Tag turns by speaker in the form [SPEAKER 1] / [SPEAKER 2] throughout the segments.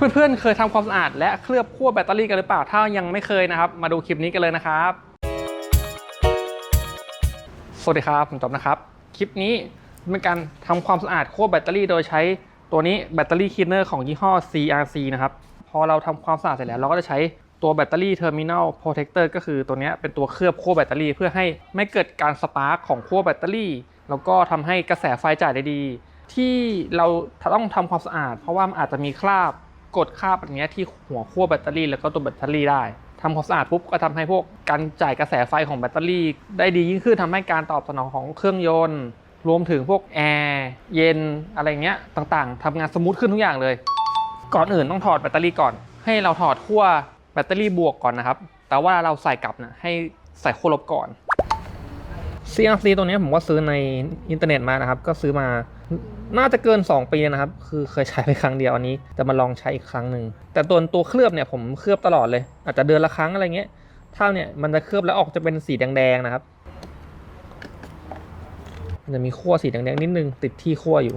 [SPEAKER 1] เพื่อนๆ เคยทำความสะอาดและเคลือบขั้วแบตเตอรี่กันหรือเปล่า ถ้ายังไม่เคยนะครับ มาดูคลิปนี้กันเลยนะครับ สวัสดีครับ ผมจอบนะครับ คลิปนี้เป็นการทำความสะอาดขั้วแบตเตอรี่โดยใช้ตัวนี้แบตเตอรี่คลีนเนอร์ของยี่ห้อ CRC นะครับ พอเราทำความสะอาดเสร็จแล้ว เราก็จะใช้ตัวแบตเตอรี่เทอร์มิน l ลโปรเทคเตอร์ก็คือตัวนี้เป็นตัวเคลือบขั้วแบตเตอรี่ เพื่อให้ไม่เกิดการสปาร์กของขั้วแบตเตอรี่ แล้วก็ทำให้กระแสไฟจ่ายได้ดี ที่เราต้องทำความสะอาด เพราะว่ามันอาจจะมีคราบ กดคาบแบบนี้ที่หัวขั้วแบตเตอรี่แล้วก็ตัวแบตเตอรี่ได้ทำความสะอาดปุ๊บก็ทำให้พวกการจ่ายกระแสไฟของแบตเตอรี่ ได้ดียิ่งขึ้นทำให้การตอบสนองของเครื่องยนต์ รวมถึงพวกแอร์เย็นอะไรเงี้ยต่างๆทำงานสมูทขึ้นทุกอย่างเลย ก่อนอื่นต้องถอดแบตเตอรี่ก่อน ให้เราถอดขั้วแบตเตอรี่บวกก่อนนะครับ แต่ว่าเราใส่กลับนะให้ใส่ขั้วลบก่อน CRC ตัวนี้ผมก็ซื้อในอินเทอร์เน็ตมานะครับ ก็ซื้อมาน่าจะเกิน 2 ปีนะครับ คือเคยใช้ไปครั้งเดียวอันนี้จะมาลองใช้อีกครั้งหนึ่ง แต่ตัวตัวเคลือบเนี่ยผมเคลือบตลอดเลย อาจจะเดือนละครั้งอะไรเงี้ยถ้าเนี่ยมันจะเคลือบแล้วออกจะเป็นสีแดงๆนะครับมันจะมีขั้วสีแดงๆนิดนึงติดที่ขั้วอยู่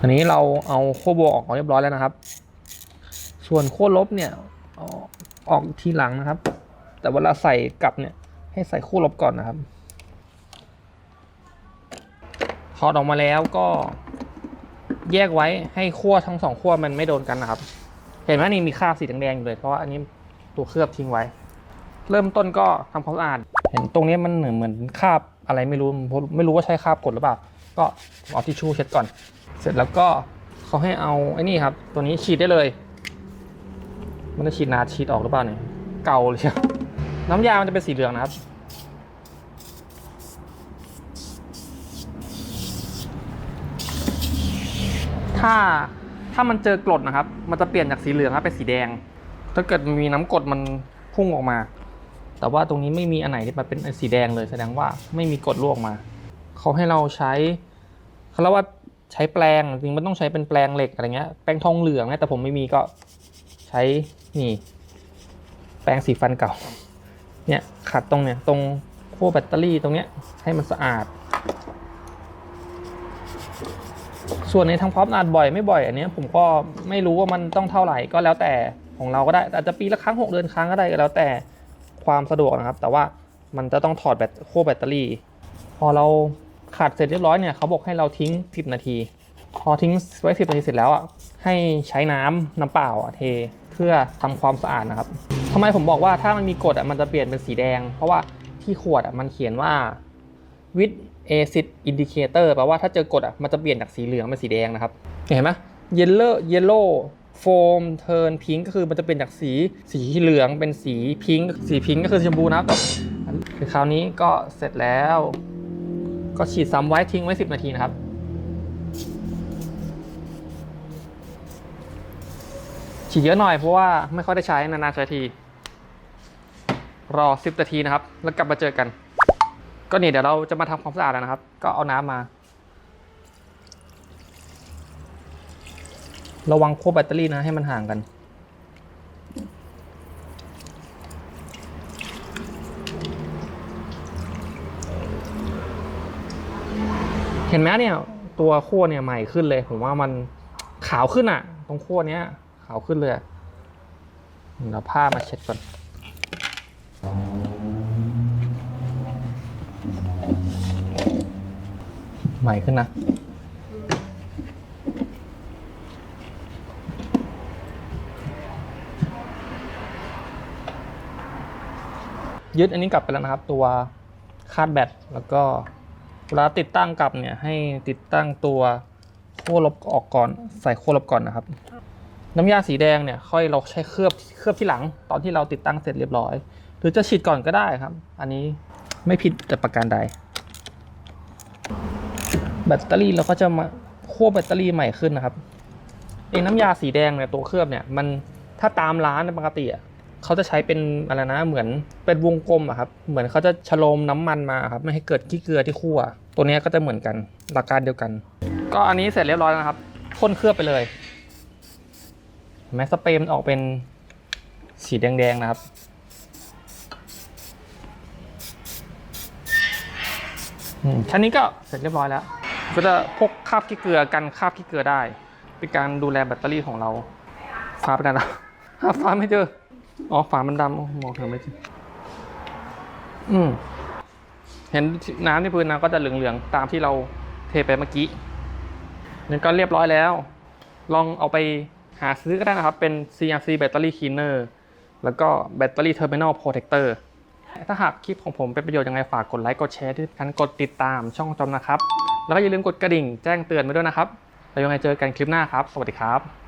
[SPEAKER 1] อันนี้เราเอาขั้วบวกออกเรียบร้อยแล้วนะครับ ส่วนขั้วลบเนี่ยออกทีหลังนะครับ แต่เวลาใส่กลับเนี่ย ให้ใส่ขั้วลบก่อนนะครับถอดออกมาแล้วก็แยกไว้ให้ขั้วทั้งสองขั้วมันไม่โดนกันนะครับ เห็นไหมนี่มีคราบสีแดงๆอยู่เลยเพราะว่าอันนี้ตัวเคลือบทิ้งไว้ เริ่มต้นก็ทำความสะอาด เห็นตรงนี้มันเหมือนเหมือนคราบอะไรไม่รู้ไม่รู้ว่าใช้คราบกดหรือเปล่า ก็เอาทิชชู่เช็ดก่อน เสร็จแล้วก็เขาให้เอาไอ้นี่ครับ ตัวนี้ฉีดได้เลย มันจะฉีดนาฉีดออกหรือเปล่าเนี่ยเก่าเลยเชียวน้ำยามันจะเป็นสีเหลืองนะครับ ถ้าถ้ามันเจอกรดนะครับ มันจะเปลี่ยนจากสีเหลืองเป็นสีแดง ถ้าเกิดมีน้ำกรดมันพุ่งออกมา แต่ว่าตรงนี้ไม่มีอันไหนที่มันเป็นสีแดงเลยแสดงว่าไม่มีกรดรั่วออกมา เขาให้เราใช้เขาเรียกว่าใช้แปลงจริงมันต้องใช้เป็นแปลงเหล็กอะไรเงี้ยแปลงทองเหลืองนะแต่ผมไม่มีก็ใช้นี่ แปรงสีฟันเก่า เนี่ยขัดตรงเนี่ยตรงขั้วแบตเตอรี่ตรงเนี้ยให้มันสะอาด ส่วนในทำความสะอาดบ่อยไม่บ่อยอันนี้ผมก็ไม่รู้ว่ามันต้องเท่าไหร่ก็แล้วแต่ของเราก็ได้อาจจะปีละครั้งหกเดือนครั้งก็ได้ก็แล้วแต่ความสะดวกนะครับ แต่ว่ามันจะต้องถอดแบตขั้วแบตเตอรี่ พอเราขัดเสร็จเรียบร้อยเนี่ยเขาบอกให้เราทิ้ง 10 นาที พอทิ้งไว้ 10 นาทีเสร็จแล้วอะให้ใช้น้ำน้ำเปล่าเทเพื่อทำความสะอาดนะครับทำไมผมบอกว่าถ้ามันมีกรดอะมันจะเปลี่ยนเป็นสีแดง เพราะว่าที่ขวดอะมันเขียนว่า with acid indicator แปลว่าถ้าเจอกรดอะมันจะเปลี่ยนจากสีเหลืองเป็นสีแดงนะครับ เห็นไหม yellow yellow foam turn pink ก็คือมันจะเป็นจากสีสีเหลืองเป็นสีพิงค์สีพิงค์ก็คือชมพูนะครับคือคราวนี้ก็เสร็จแล้ว ก็ฉีดซ้ำไว้ทิ้งไว้ 10 นาทีนะครับฉีดเยอะหน่อยเพราะว่าไม่ค่อยได้ใช้นานๆใช้ที รอ 10 นาทีนะครับ แล้วกลับมาเจอกัน ก็นี่เดี๋ยวเราจะมาทำความสะอาดแล้วนะครับ ก็เอาน้ำมา ระวังขั้วแบตเตอรี่นะให้มันห่างกัน เห็นไหมเนี่ย ตัวขั้วเนี่ยใหม่ขึ้นเลย ผมว่ามันขาวขึ้นอะตรงขั้วเนี้ย ขาวขึ้นเลยเดี๋ยวผ้ามาเช็ดก่อน หม่ขึ้นนะ ยึดอันนี้กลับไปแล้วนะครับ ตัวคาดแบตแล้วก็เวลาติดตั้งกลับเนี่ยให้ติดตั้งตัวขั้วลบออกก่อนใส่ขั้วลบก่อนนะครับ น้ำยาสีแดงเนี่ยค่อยเราใช้เคลือบเคลือบที่หลัง ตอนที่เราติดตั้งเสร็จเรียบร้อย หรือจะฉีดก่อนก็ได้ครับ อันนี้ไม่ผิดแต่ประการใด แบตเตอรี่เราก็จะมาคั่วแบตเตอรี่ใหม่ขึ้นนะครับเองน้ำยาสีแดงเนี่ยตัวเคลือบเนี่ยมันถ้าตามร้านปกติอะเขาจะใช้เป็นอะไรนะเหมือนเป็นวงกลมอะครับ เหมือนเขาจะชโลมน้ำมันมาครับไม่ให้เกิดขี้เกลือที่คั่ว ตัวนี้ก็จะเหมือนกันหลักการเดียวกัน ก็อันนี้เสร็จเรียบร้อยแล้วครับพ่นเคลือบไปเลยเห็นไหมสเปรย์มันออกเป็นสีแดงๆนะครับอืมชั้นนี้ก็เสร็จเรียบร้อยแล้ว ก็จะพกคราบขี้เกลือกันคราบขี้เกลือได้ เป็นการดูแลแบตเตอรี่ของเราฟ้าไปไหนแล้วหาฟ้าไม่เจออ๋อฝามันดำมองหาไม่เจออืมเห็นน้ำที่พื้นนะก็จะเหลืองๆตามที่เราเทไปเมื่อกี้นี่ก็เรียบร้อยแล้ว ลองเอาไปหาซื้อก็ได้นะครับ เป็น CRC Battery Cleaner แล้วก็ Battery Terminal Protector ถ้าหากคลิปของผมเป็นประโยชน์ยังไงฝากกดไลค์ กดแชร์ที่สำคัญกดติดตามช่องจอมนะครับ แล้วก็อย่าลืมกดกระดิ่งแจ้งเตือนไว้ด้วยนะครับ แล้วยังไงเจอกันคลิปหน้าครับ สวัสดีครับ